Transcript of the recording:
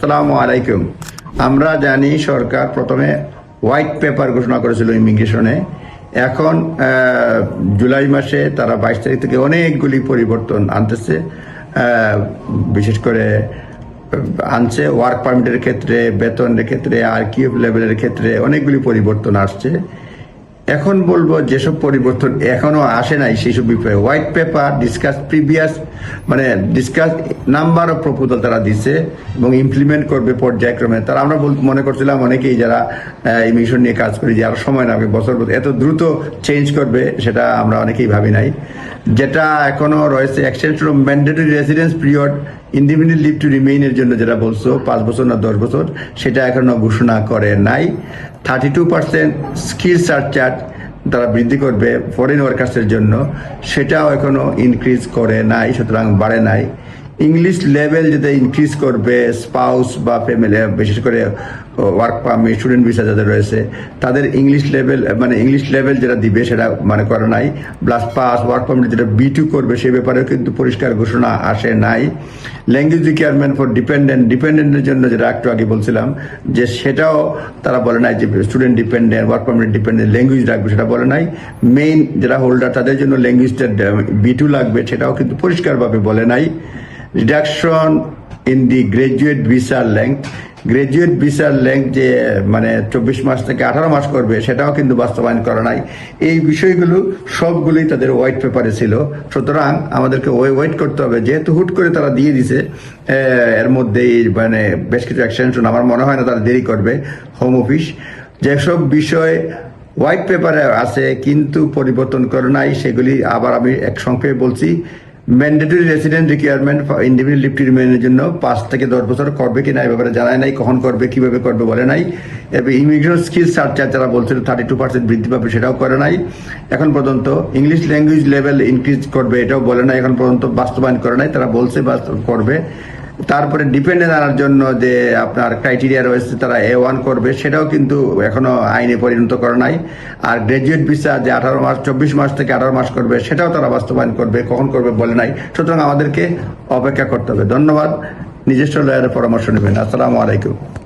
আসসালামু আলাইকুম। আমরা জানি সরকার প্রথমে হোয়াইট পেপার ঘোষণা করেছিল ইমিগ্রেশনে। এখন জুলাই মাসে তারা বাইশ তারিখ থেকে অনেকগুলি পরিবর্তন আনতেছে। বিশেষ করে আনছে ওয়ার্ক পারমিটের ক্ষেত্রে, বেতনের ক্ষেত্রে, আর কিউব লেভেলের ক্ষেত্রে অনেকগুলি পরিবর্তন আসছে। এখন বলব যেসব পরিবর্তন এখনও আসে নাই সেই সব বিষয়ে হোয়াইট পেপার ডিসকাস প্রিভিয়াস মানে ডিসকাস নাম্বার অফ প্রপোজাল তারা দিচ্ছে এবং ইমপ্লিমেন্ট করবে পর্যায়ক্রমে। তারা আমরা বল- মনে করছিলাম অনেকেই যারা ইমিশন নিয়ে কাজ করি যে আর সময় লাগবে, বছর বছর এত দ্রুত চেঞ্জ করবে সেটা আমরা অনেকেই ভাবি নাই। যেটা এখনও রয়েছে extension mandatory residence period independent leave to রিমেইনের জন্য যেটা বলছো, পাঁচ বছর না দশ বছর, সেটা এখনও ঘোষণা করে নাই। Thirty two percent skill surcharge তারা বৃদ্ধি করবে ফরেন ওয়ার্কার্সের জন্য, সেটাও এখনও ইনক্রিজ করে নাই, সুতরাং বাড়ে নাই। ইংলিশ লেভেল যাতে ইনক্রিজ করবে স্পাউস বা ফ্যামিলি বিশেষ করে ওয়ার্ক পারমিট স্টুডেন্ট ভিসা যাদের রয়েছে, তাদের ইংলিশ লেভেল মানে ইংলিশ লেভেল যেটা দিবে সেটা মানে করে নাই প্লাস পাস ওয়ার্ক পারমিট যেটা বি টু করবে, সে ব্যাপারেও কিন্তু পরিষ্কার ঘোষণা আসে নাই। ল্যাঙ্গুয়েজ রিকোয়ারমেন্ট ফর ডিপেন্ডেন্ট ডিপেন্ডেন্টের জন্য যেটা একটু আগে বলছিলাম, যে সেটাও তারা বলে নাই যে student dependent work permit dependent language রাখবে সেটা বলে নাই। মেইন যারা হোল্ডার তাদের জন্য ল্যাঙ্গুয়েজটা বি টু লাগবে সেটাও কিন্তু পরিষ্কারভাবে বলে নাই। রিডাকশন ইন দি গ্রাজুয়েট ভিসার লেংথ গ্রাজুয়েট ভিসার লেংথ যে মানে চব্বিশ মাস থেকে আঠারো মাস করবে, সেটাও কিন্তু বাস্তবায়ন করা নাই। এই বিষয়গুলো সবগুলোই তাদের হোয়াইট পেপারে ছিল। সুতরাং আমাদেরকে ওয়ে ওয়েট করতে হবে। যেহেতু হুট করে তারা দিয়ে দিছে এর মধ্যেই মানে বেশ কিছু এক্সটেনশন আমার মনে হয় না তারা দেরি করবে হোম অফিস যেসব বিষয় হোয়াইট পেপারে আছে, কিন্তু পরিবর্তন করে নাই, সেগুলি আবার আমি এক সংক্ষেপে বলছি। Mandatory resident requirement individual lift রিমেনের জন্য পাঁচ থেকে দশ বছর করবে কিনা এই ব্যাপারে জানায় নাই, কখন করবে, কীভাবে করবে বলে নাই। এবার ইমিগ্রেশন স্কিল সার্চার যারা বলছিল থার্টি টু পার্সেন্ট বৃদ্ধি পাবে সেটাও করে নাই। এখন পর্যন্ত ইংলিশ ল্যাঙ্গুয়েজ লেভেল ইনক্রিজ করবে এটাও বলে নাই, এখন পর্যন্ত বাস্তবায়ন করে নাই, তারা বলছে করবে। তারপরে ডিপেন্ডেন্ট আনার জন্য যে আপনার ক্রাইটেরিয়া রয়েছে তারা এ ওয়ান করবে, সেটাও কিন্তু এখনও আইনে পরিণত করা নাই। আর গ্রাজুয়েট ভিসা যে আঠারো মাস, চব্বিশ মাস থেকে আঠারো মাস করবে, সেটাও তারা বাস্তবায়ন করবে, কখন করবে বলে নাই। সুতরাং আমাদেরকে অপেক্ষা করতে হবে। ধন্যবাদ। নিজস্ব লয়ারের পরামর্শ নেবেন। আসসালামু আলাইকুম।